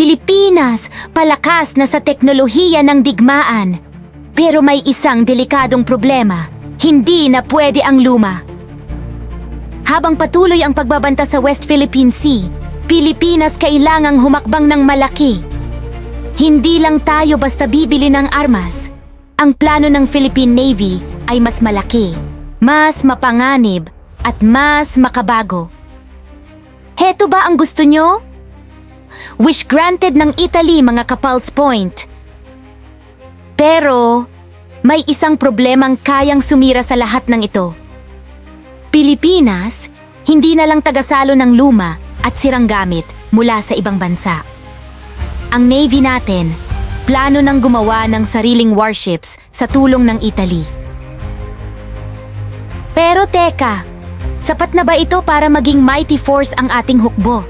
Pilipinas, palakas na sa teknolohiya ng digmaan. Pero may isang delikadong problema. Hindi na pwede ang luma. Habang patuloy ang pagbabanta sa West Philippine Sea, Pilipinas kailangang humakbang ng malaki. Hindi lang tayo basta bibili ng armas. Ang plano ng Philippine Navy ay mas malaki, mas mapanganib, at mas makabago. Heto ba ang gusto nyo? Wish granted ng Italy mga kapals point. Pero, may isang problemang kayang sumira sa lahat ng ito. Pilipinas, hindi na lang tagasalo ng luma at sirang gamit mula sa ibang bansa. Ang Navy natin, plano ng gumawa ng sariling warships sa tulong ng Italy. Pero teka, sapat na ba ito para maging mighty force ang ating hukbo?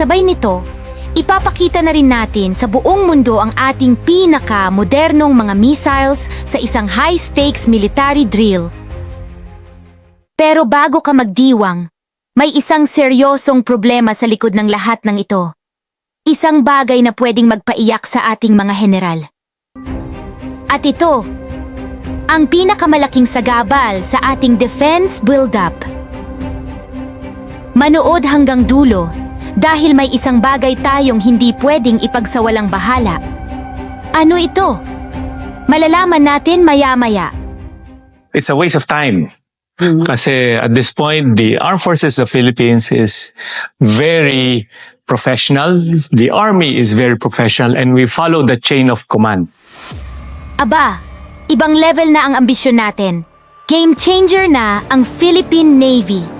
Kasabay nito, ipapakita na rin natin sa buong mundo ang ating pinaka-modernong mga missiles sa isang high-stakes military drill. Pero bago ka magdiwang, may isang seryosong problema sa likod ng lahat ng ito. Isang bagay na pwedeng magpaiyak sa ating mga general. At ito, ang pinakamalaking sagabal sa ating defense build-up. Manood hanggang dulo dahil may isang bagay tayong hindi pwedeng ipagsawalang bahala. Ano ito? Malalaman natin maya-maya. it's a waste of time. Kasi at this point, the Armed Forces of Philippines is very professional. The Army is very professional and we follow the chain of command. Aba, ibang level na ang ambisyon natin. Game changer na ang Philippine Navy.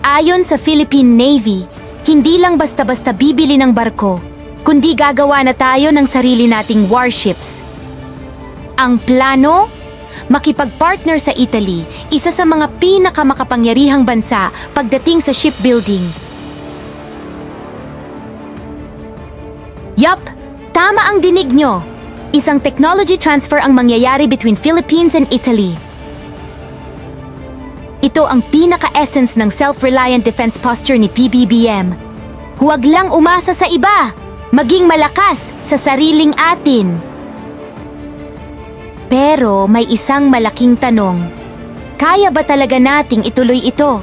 Ayon sa Philippine Navy, hindi lang basta-basta bibili ng barko, kundi gagawa na tayo ng sarili nating warships. Ang plano? Makipag-partner sa Italy, isa sa mga pinakamakapangyarihang bansa pagdating sa shipbuilding. Yup, tama ang dinig nyo. Isang technology transfer ang mangyayari between Philippines and Italy. Ito ang pinaka-essence ng self-reliant defense posture ni PBBM. Huwag lang umasa sa iba, maging malakas sa sariling atin. Pero may isang malaking tanong. Kaya ba talaga nating ituloy ito?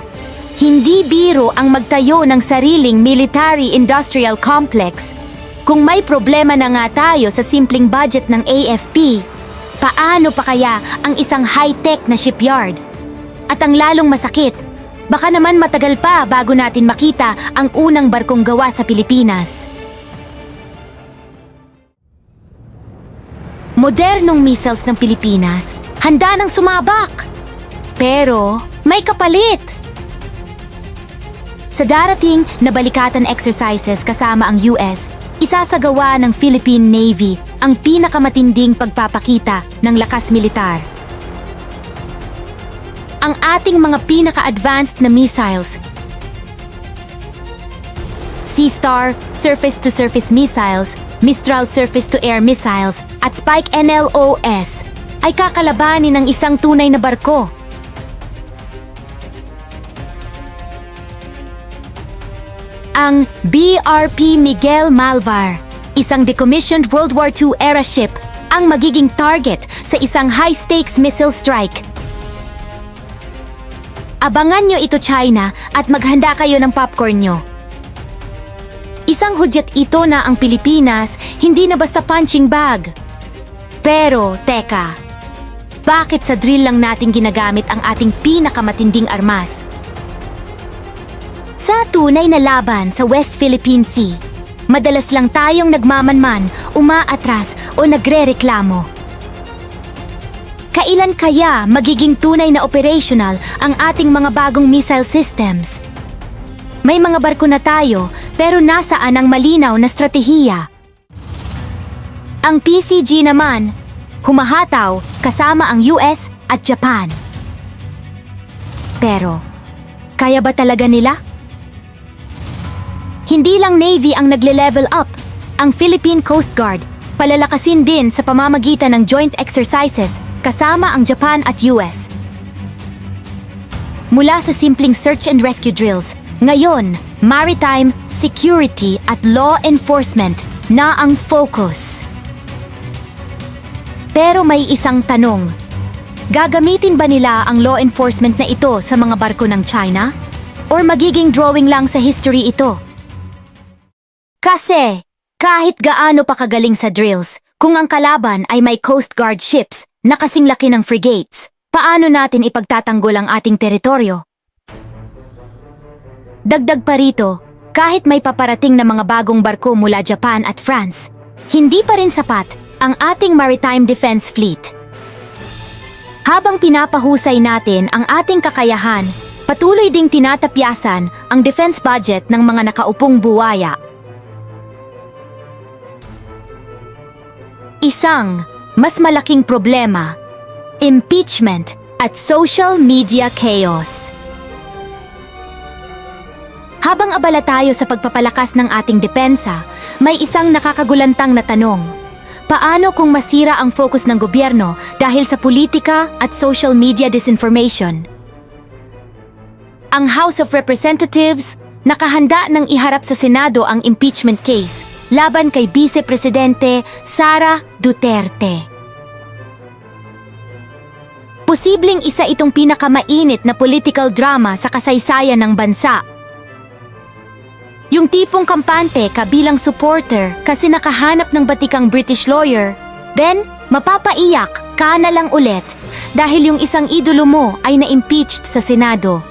Hindi biro ang magtayo ng sariling military-industrial complex. Kung may problema na nga tayo sa simpleng budget ng AFP, paano pa kaya ang isang high-tech na shipyard? At ang lalong masakit, baka naman matagal pa bago natin makita ang unang barkong gawa sa Pilipinas. Modernong missiles ng Pilipinas, handa nang sumabak. Pero may kapalit. Sa darating na balikatan exercises kasama ang US, isasagawa ng Philippine Navy ang pinakamatinding pagpapakita ng lakas militar. Ang ating mga pinaka-advanced na missiles Sea-Star surface-to-surface missiles, Mistral surface-to-air missiles, at Spike NLOS ay kakalabanin ng isang tunay na barko. Ang BRP Miguel Malvar, isang decommissioned World War II era ship, ang magiging target sa isang high-stakes missile strike. Abangan nyo ito China at maghanda kayo ng popcorn nyo. Isang hudyat ito na ang Pilipinas, hindi na basta punching bag. Pero, teka, bakit sa drill lang natin ginagamit ang ating pinakamatinding armas? Sa tunay na laban sa West Philippine Sea, madalas lang tayong nagmamanman, umaatras o nagre-reklamo. Kailan kaya magiging tunay na operational ang ating mga bagong missile systems? May mga barko na tayo pero nasaan ang malinaw na stratehiya? Ang PCG naman, humahataw kasama ang US at Japan. Pero, kaya ba talaga nila? Hindi lang Navy ang nagle-level up. Ang Philippine Coast Guard, palalakasin din sa pamamagitan ng joint exercises kasama ang Japan at US. Mula sa simpleng search and rescue drills Ngayon, maritime, security at law enforcement na ang focus. Pero may isang tanong. Gagamitin ba nila ang law enforcement na ito sa mga barko ng China? Or magiging drawing lang sa history ito? Kasi, kahit gaano pa kagaling sa drills, kung ang kalaban ay may Coast Guard ships na kasing laki ng frigates, paano natin ipagtatanggol ang ating teritoryo? Dagdag pa rito, kahit may paparating na mga bagong barko mula Japan at France, hindi pa rin sapat ang ating maritime defense fleet. Habang pinapahusay natin ang ating kakayahan, patuloy ding tinatapyasan ang defense budget ng mga nakaupong buwaya. Isang mas malaking problema, impeachment at social media chaos. Habang abala tayo sa pagpapalakas ng ating depensa, may isang nakakagulantang na tanong. Paano kung masira ang focus ng gobyerno dahil sa politika at social media disinformation? Ang House of Representatives nakahanda ng iharap sa Senado ang impeachment case laban kay Vice Presidente Sara Duterte. Posibleng isa itong pinakamainit na political drama sa kasaysayan ng bansa. Yung tipong kampante kabilang supporter kasi nakahanap ng batikang British lawyer, then mapapaiyak ka na lang ulit dahil yung isang idolo mo ay na-impeached sa Senado.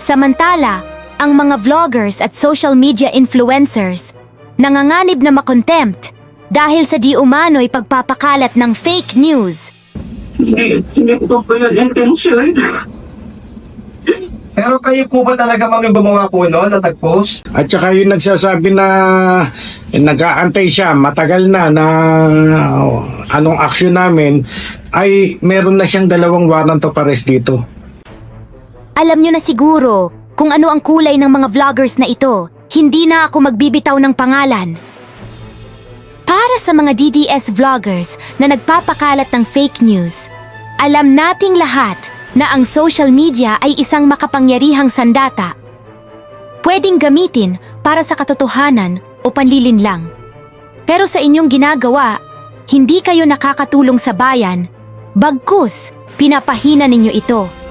Samantala, ang mga vloggers at social media influencers nanganganib na makontempt dahil sa di umano'y pagpapakalat ng fake news. Hindi, hindi ko po yun intention. Pero kayo po ba talaga yung gumawa po noon na tag-post? At saka yung nagsasabi na eh, nag-aantay siya, matagal na na uh, anong aksyon namin, ay meron na siyang dalawang warrant of arrest dito. Alam nyo na siguro kung ano ang kulay ng mga vloggers na ito. Hindi na ako magbibitaw ng pangalan. Para sa mga DDS vloggers na nagpapakalat ng fake news, alam nating lahat na ang social media ay isang makapangyarihang sandata. Pwedeng gamitin para sa katotohanan o panlilin lang. Pero sa inyong ginagawa, hindi kayo nakakatulong sa bayan, bagkus pinapahina ninyo ito.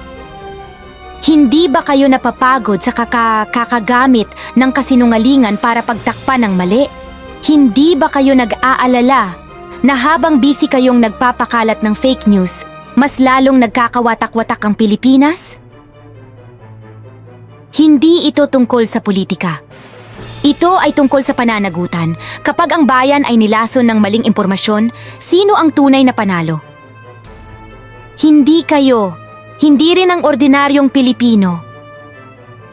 Hindi ba kayo napapagod sa kaka kakagamit ng kasinungalingan para pagtakpan ng mali? Hindi ba kayo nag-aalala na habang busy kayong nagpapakalat ng fake news, mas lalong nagkakawatak-watak ang Pilipinas? Hindi ito tungkol sa politika. Ito ay tungkol sa pananagutan. Kapag ang bayan ay nilason ng maling impormasyon, sino ang tunay na panalo? Hindi kayo. Hindi rin ang ordinaryong Pilipino.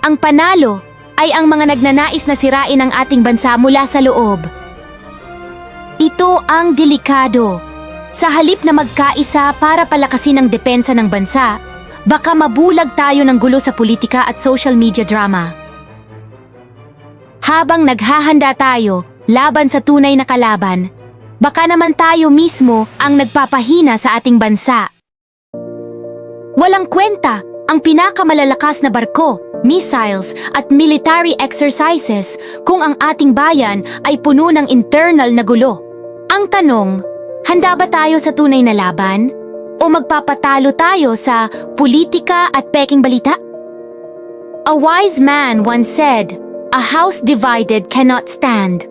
Ang panalo ay ang mga nagnanais na sirain ang ating bansa mula sa loob. Ito ang delikado. Sa halip na magkaisa para palakasin ang depensa ng bansa, baka mabulag tayo ng gulo sa politika at social media drama. Habang naghahanda tayo laban sa tunay na kalaban, baka naman tayo mismo ang nagpapahina sa ating bansa. Walang kwenta ang pinakamalalakas na barko, missiles at military exercises kung ang ating bayan ay puno ng internal na gulo. Ang tanong, handa ba tayo sa tunay na laban? O magpapatalo tayo sa politika at peking balita? A wise man once said, A house divided cannot stand.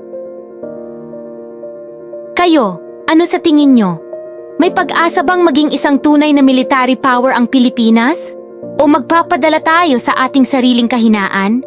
Kayo, ano sa tingin nyo? May pag-asa bang maging isang tunay na military power ang Pilipinas? O magpapadala tayo sa ating sariling kahinaan?